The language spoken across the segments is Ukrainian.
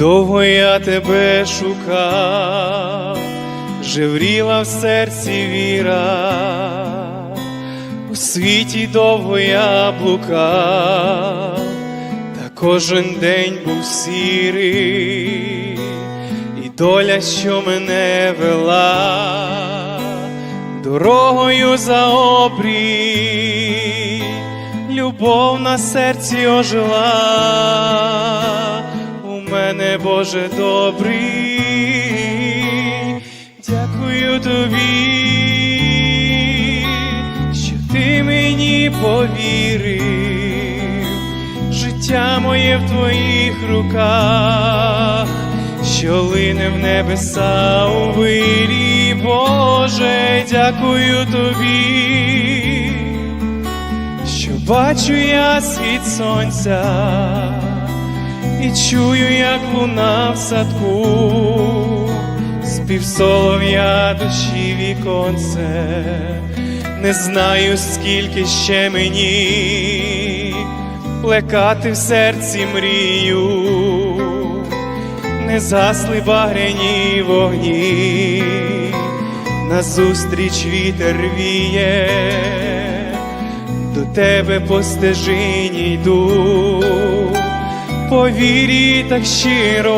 Довго я тебе шукав, жевріла в серці віра, у світі довго я блукав, та кожен день був сірий, і доля, що мене вела, дорогою за обрій, любов на серці ожила мене, Боже добрий, дякую тобі, що ти мені повірив, життя моє в твоїх руках, що лине в небеса у вирі, Боже, дякую тобі, що бачу я світ сонця і чую, як луна в садку, спів солов'я душі віконце, не знаю, скільки ще мені плекати в серці мрію, не засли багряні вогні, назустріч вітер віє, до тебе по стежині йду по вірі так щиро,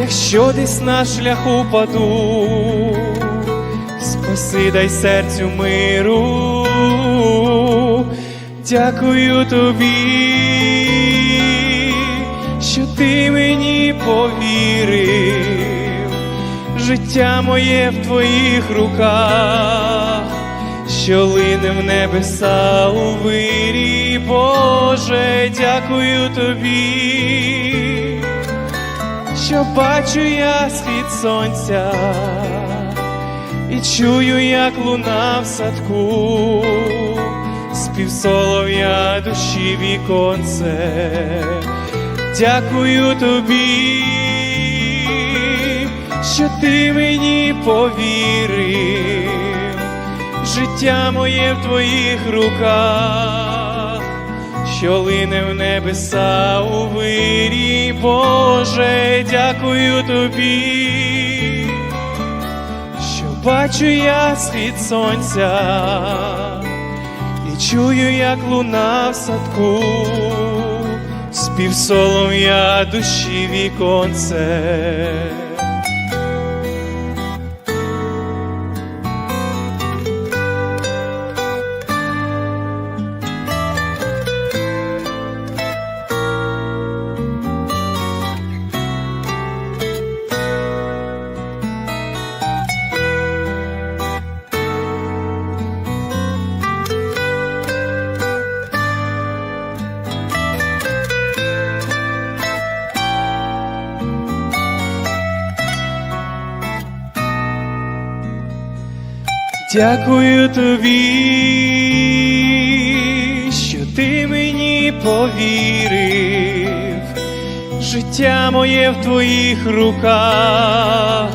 якщо десь на шляху паду, спаси дай серцю миру, дякую тобі, що ти мені повірив, життя моє в твоїх руках що лине в небеса у вирі, Боже, дякую тобі, що бачу я схід сонця і чую, як луна в садку, спів солов'я душі віконце, дякую тобі, що ти мені повірив життя моє в твоїх руках, що лине в небеса у вирі, Боже, дякую тобі, що бачу я схід сонця і чую, як луна в садку, спів солов'я душі віконце. Дякую тобі, що ти мені повірив, життя моє в твоїх руках,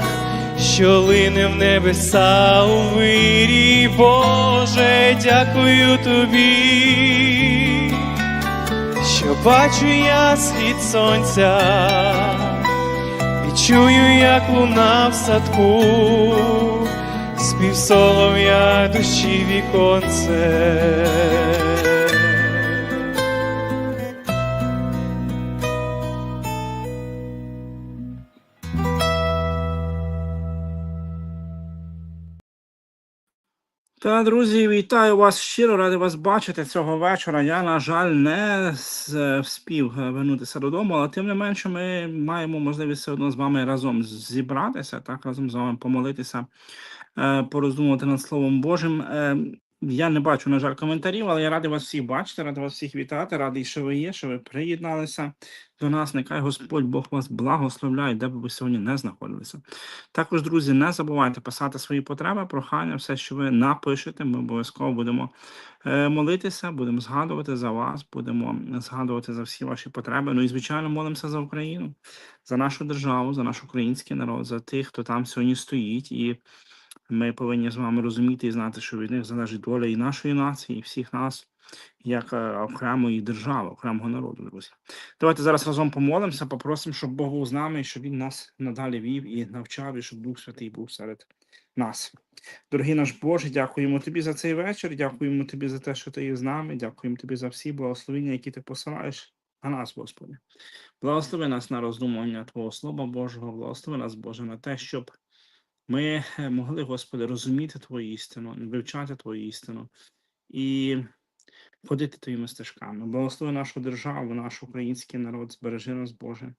що лине в небеса у вирі, Боже, дякую тобі, що бачу я схід сонця. І чую, як луна в садку спів солов'я душі віконце. Та, друзі, вітаю вас щиро, радий вас бачити цього вечора. Я, на жаль, не з- вспів е, вернутися додому, але тим не менше, ми маємо можливість все одно з вами разом зібратися, так, разом з вами помолитися, порозумувати над Словом Божим. Я не бачу, на жаль, коментарів, але я радий вас всіх бачити, радий вас всіх вітати, радий, що ви є, що ви приєдналися до нас. Нехай Господь Бог вас благословляє, де б ви сьогодні не знаходилися. Також, друзі, не забувайте писати свої потреби, прохання, все, що ви напишете. Ми обов'язково будемо е, молитися, будемо згадувати за вас, будемо згадувати за всі ваші потреби. Ну і звичайно, молимося за Україну, за нашу державу, за наш український народ, за тих, хто там сьогодні стоїть і Ми повинні з вами розуміти і знати, що від них залежить доля і нашої нації, і всіх нас, як е, окремої держави, окремого народу, друзі. Давайте зараз разом помолимося, попросимо, щоб Бог був з нами, щоб Він нас надалі вів і навчав, і щоб Дух Святий був серед нас. Дорогий наш Боже, дякуємо Тобі за цей вечір, дякуємо Тобі за те, що Ти є з нами, дякуємо Тобі за всі благословення, які Ти посилаєш на нас, Господи. Благослови нас на роздумування Твого Слова Божого, благослови нас, Боже, на те, щоб ми е, могли, Господи, розуміти Твою істину, вивчати Твою істину і ходити Твоїми стежками. Благослови нашу державу, наш український народ, збережи нас, Боже.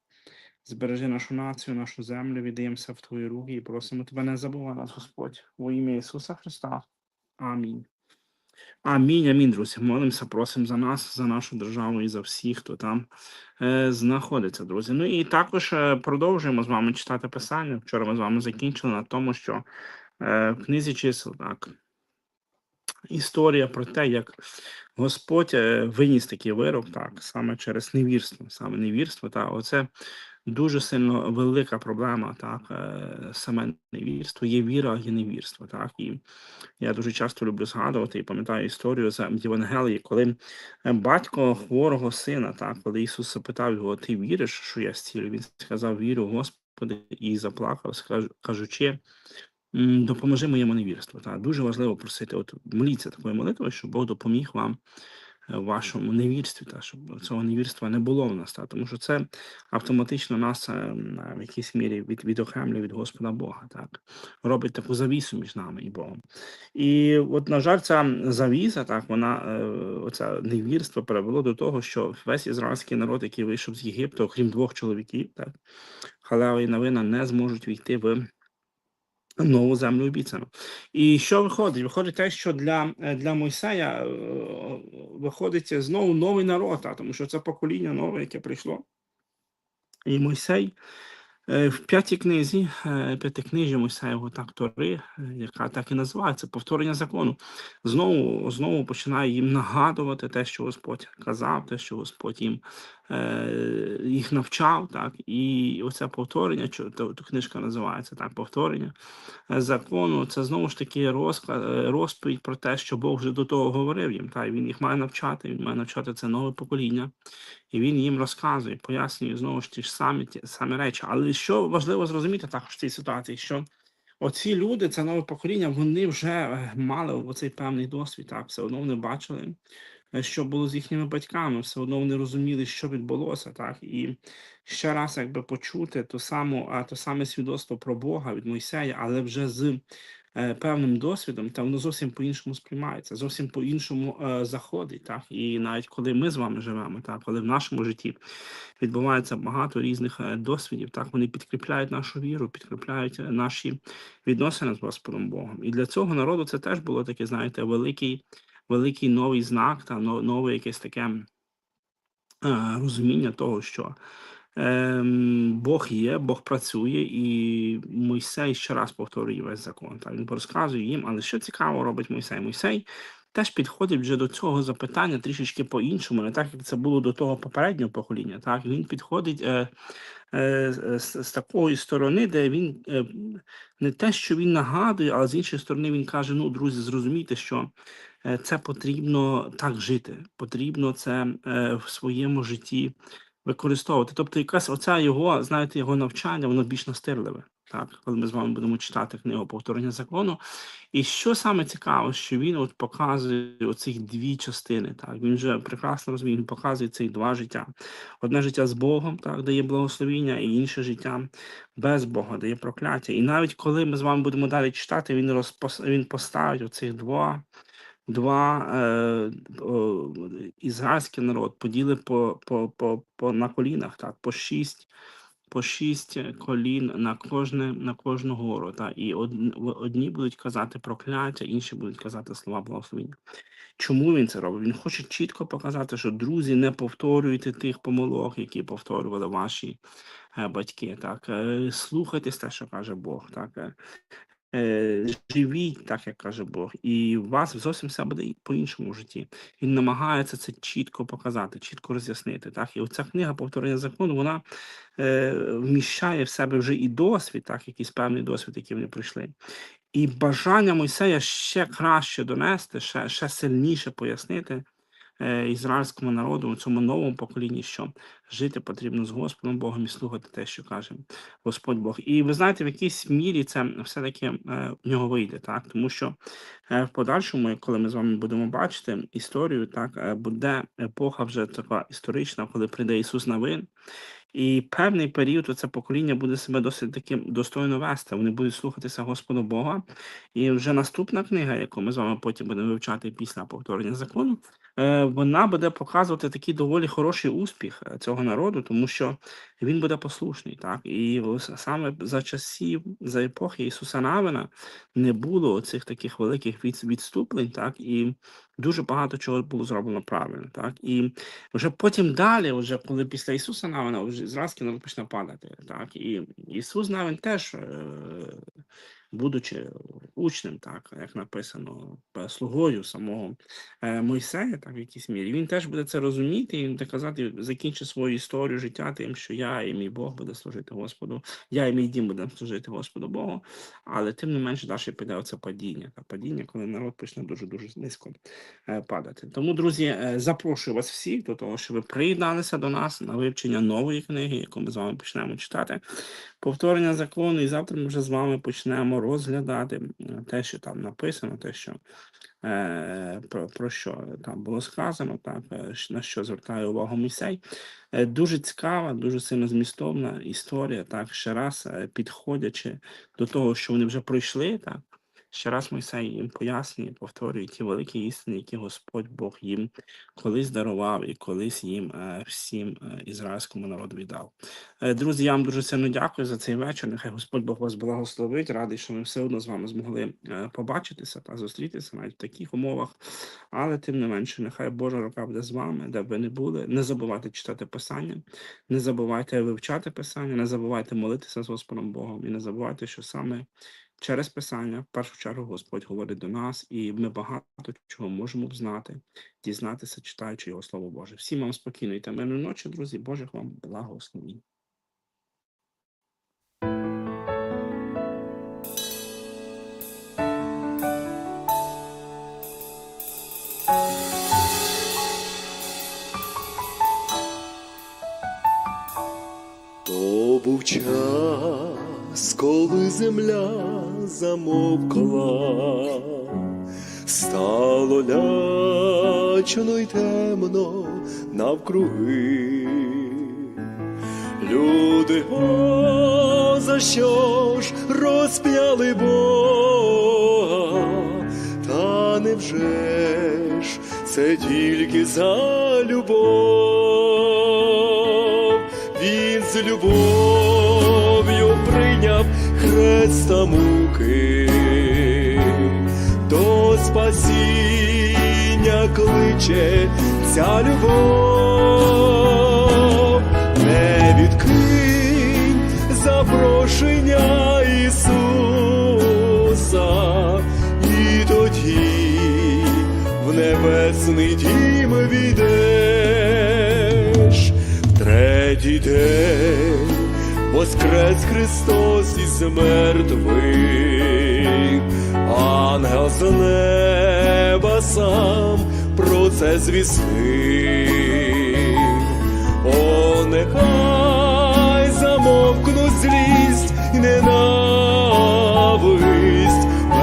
Збережи нашу націю, нашу землю, віддаємося в Твої руки і просимо Тебе не забувай нас, Господь, во ім'я Ісуса Христа. Амінь. Амінь, амінь, друзі. Молимося, просимо за нас, за нашу державу і за всіх, хто там е, знаходиться, друзі. Ну і також е, продовжуємо з вами читати писання. Вчора ми з вами закінчили на тому, що е, в книзі чисел так. Історія про те, як Господь е, виніс такий вирок, так, саме через невірство, саме невірство, та оце дуже сильно велика проблема, так, е, саме невірство, є віра, є невірство, так, і я дуже часто люблю згадувати і пам'ятаю історію з Євангелії, коли е, батько хворого сина, так, коли Ісус запитав його, ти віриш, що я зцілю? Він сказав, вірю, Господи, і заплакав, кажучи, допоможи моєму невірству. Так, дуже важливо просити, от моліться такою молитвою, щоб Бог допоміг вам вашому невірстві, та, щоб цього невірства не було в нас, та, тому що це автоматично нас е, в якійсь мірі від, відокремлює від Господа Бога, так, робить таку завісу між нами і Богом. І от, на жаль, ця завіса, так, вона, е, оце невірство привело до того, що весь ізраїльський народ, який вийшов з Єгипту, окрім двох чоловіків, так, Халева і Навина, не зможуть війти в нову землю обіцяну. І що виходить? Виходить те, що для, е, для Мойсея е, виходить знову новий народ, та, тому що це покоління нове, яке прийшло. І Мойсей е, в п'ятій книзі, е, п'ятикнижі Мойсеєвого так Тори, яка так і називається повторення закону, знову, знову починає їм нагадувати те, що Господь казав, те, що Господь їм їх навчав, так, і оце повторення, то, книжка називається так, повторення е, закону, це знову ж таки розклад, е, розповідь про те, що Бог вже до того говорив їм, та, він їх має навчати, він має навчати це нове покоління, і він їм розказує, пояснює знову ж ті ж самі, ті самі речі. Але що важливо зрозуміти також в цій ситуації, що оці люди, це нове покоління, вони вже е, мали оцей певний досвід, так, все одно вони бачили, е, що було з їхніми батьками, все одно вони розуміли, що відбулося, так, і ще раз якби почути то саму, то саме свідоцтво про Бога від Мойсея, але вже з е, певним досвідом, та воно зовсім по-іншому сприймається, зовсім по-іншому е, заходить. Так? І навіть коли ми з вами живемо, так, коли в нашому житті відбувається багато різних е, досвідів, так, вони підкріпляють нашу віру, підкріпляють е, наші відносини з Господом Богом. І для цього народу це теж було таке, знаєте, великий, великий новий знак, та нове якесь таке е, розуміння того, що ем, Бог є, Бог працює, і Мойсей ще раз повторює весь закон. Так, він розказує їм, але що цікаво робить Мойсей? Мойсей теж підходить вже до цього запитання трішечки по-іншому, не так як це було до того попереднього покоління. Так, він підходить е, е, з, з такої сторони, де він е, не те, що він нагадує, але з іншої сторони він каже: ну, друзі, зрозумійте, що це потрібно так жити, потрібно це е, в своєму житті використовувати. Тобто, якась оця його, знаєте, його навчання, воно більш настирливе. Так, коли ми з вами будемо читати книгу повторення закону. І що саме цікаво, що він от показує оцих дві частини. Так, він вже прекрасно розуміє, він показує цих два життя. Одне життя з Богом, так, дає благословіння, і інше життя без Бога, дає прокляття. І навіть коли ми з вами будемо далі читати, він розпос... він поставить оцих два. Два е, ізраїльський народ поділи по, по, по, по на колінах, так, по шість, по шість колін на кожне на кожну гору. Так, і одні, будуть казати прокляття, інші будуть казати слова благословення. Чому він це робить? Він хоче чітко показати, що друзі, не повторюйте тих помилок, які повторювали ваші е, батьки. Так, Е, слухайтесь те, що каже Бог. Так, живіть так, як каже Бог, і у вас зовсім все буде по-іншому в житті. Він намагається це чітко показати, чітко роз'яснити. Так, і оця книга повторення закону, вона е, вміщає в себе вже і досвід, так, якийсь певний досвід, який вони пройшли. І бажання Мойсея ще краще донести, ще, ще сильніше пояснити е, ізраїльському народу, цьому новому поколінні, що жити потрібно з Господом Богом і слухати те, що каже Господь Бог. І ви знаєте, в якійсь мірі це все-таки е, в нього вийде, так? Тому що е, в подальшому, коли ми з вами будемо бачити історію, так е, буде епоха вже така історична, коли прийде Ісус на вин. І певний період це покоління буде себе досить таким достойно вести. Вони будуть слухатися Господа Бога. І вже наступна книга, яку ми з вами потім будемо вивчати після повторення закону, е, вона буде показувати такий доволі хороший успіх е, цього народу, тому що він буде послушний. Так? І саме за часів, за епохи Ісуса Навина не було цих таких великих від- відступлень, так? і дуже багато чого було зроблено правильно. Так? І вже потім далі, вже коли після Ісуса Навина, вже зразки почне падати. Так? І Ісус Навин теж, е, будучи учнем, так, як написано, слугою самого е, Мойсея, так, в якійсь мірі, він теж буде це розуміти і буде казати, закінчить свою історію життя тим, що я і мій Бог буде служити Господу, я і мій дім будемо служити Господу Богу, але тим не менше далі піде оце падіння, та падіння, коли народ почне дуже-дуже низько е, падати. Тому, друзі, е, запрошую вас всіх до того, щоб ви приєдналися до нас на вивчення нової книги, яку ми з вами почнемо читати. Повторення закону, і завтра ми вже з вами почнемо розглядати те, що там написано, те, що е, про, про що там було сказано, так, е, на що звертає увагу місей. Е, Дуже цікава, дуже сильно змістовна історія, так, ще раз підходячи до того, що вони вже пройшли, так, ще раз Мойсей їм пояснює, повторює ті великі істини, які Господь Бог їм колись дарував і колись їм е, всім е, ізраїльському народу віддав. Е, Друзі, я вам дуже сильно дякую за цей вечір. Нехай Господь Бог вас благословить. Радий, що ми все одно з вами змогли побачитися та зустрітися навіть в таких умовах. Але тим не менше, нехай Божа рука буде з вами, де б ви не були. Не забувайте читати Писання, не забувайте вивчати Писання, не забувайте молитися з Господом Богом і не забувайте, що саме через Писання, в першу чергу, Господь говорить до нас, і ми багато чого можемо знати, дізнатися, читаючи його Слово Боже. Всім вам спокійної та мирної ночі, друзі. Божих вам був час, коли земля замовкла, стало лячно й темно навкруги. Люди, о, за що ж розп'яли Бога, та невже ж це тільки за любов? З любов'ю прийняв хреста муки, до спасіння кличе ця любов, не відкинь запрошення Ісуса, і тоді в небесний дім війдеш, в третій день воскрес Христос із мертвих, ангел з неба сам про це звістив. О, нехай замовкну злість і ненависть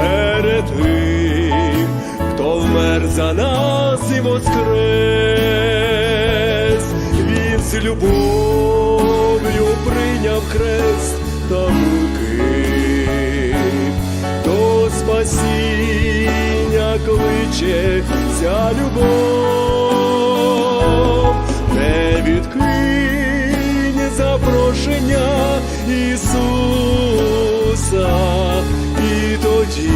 перед тим, хто вмер за нас і воскрес, любов'ю прийняв хрест та муки, до спасіння кличе ця любов, не відкинь запрошення Ісуса, і тоді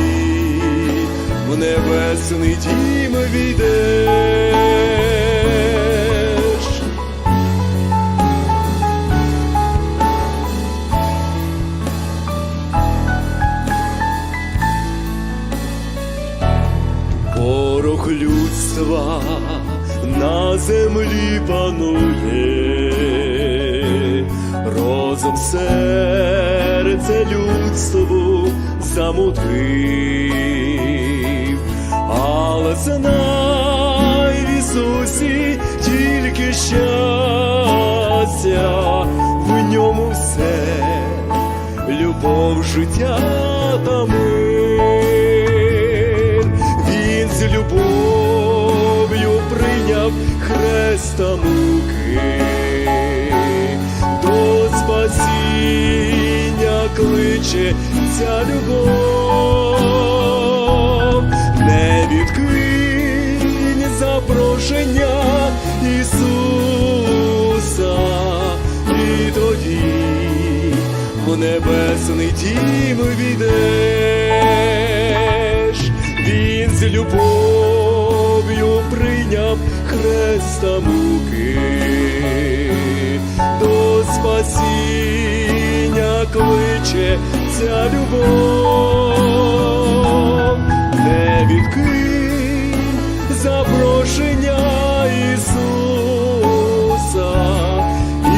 в небесний дім війдеш. Людства на землі панує, розум серце людству замутив, але знай в Ісусі тільки щастя, в ньому все, любов, життя та мир. Хреста муки, до спасіння кличе ця любов, не відкинь запрошення Ісуса, і тоді в небесний дім війдеш, він з любов'ю прийняв Креста та муки, до спасіння кличе ця любов, не відкинь запрошення.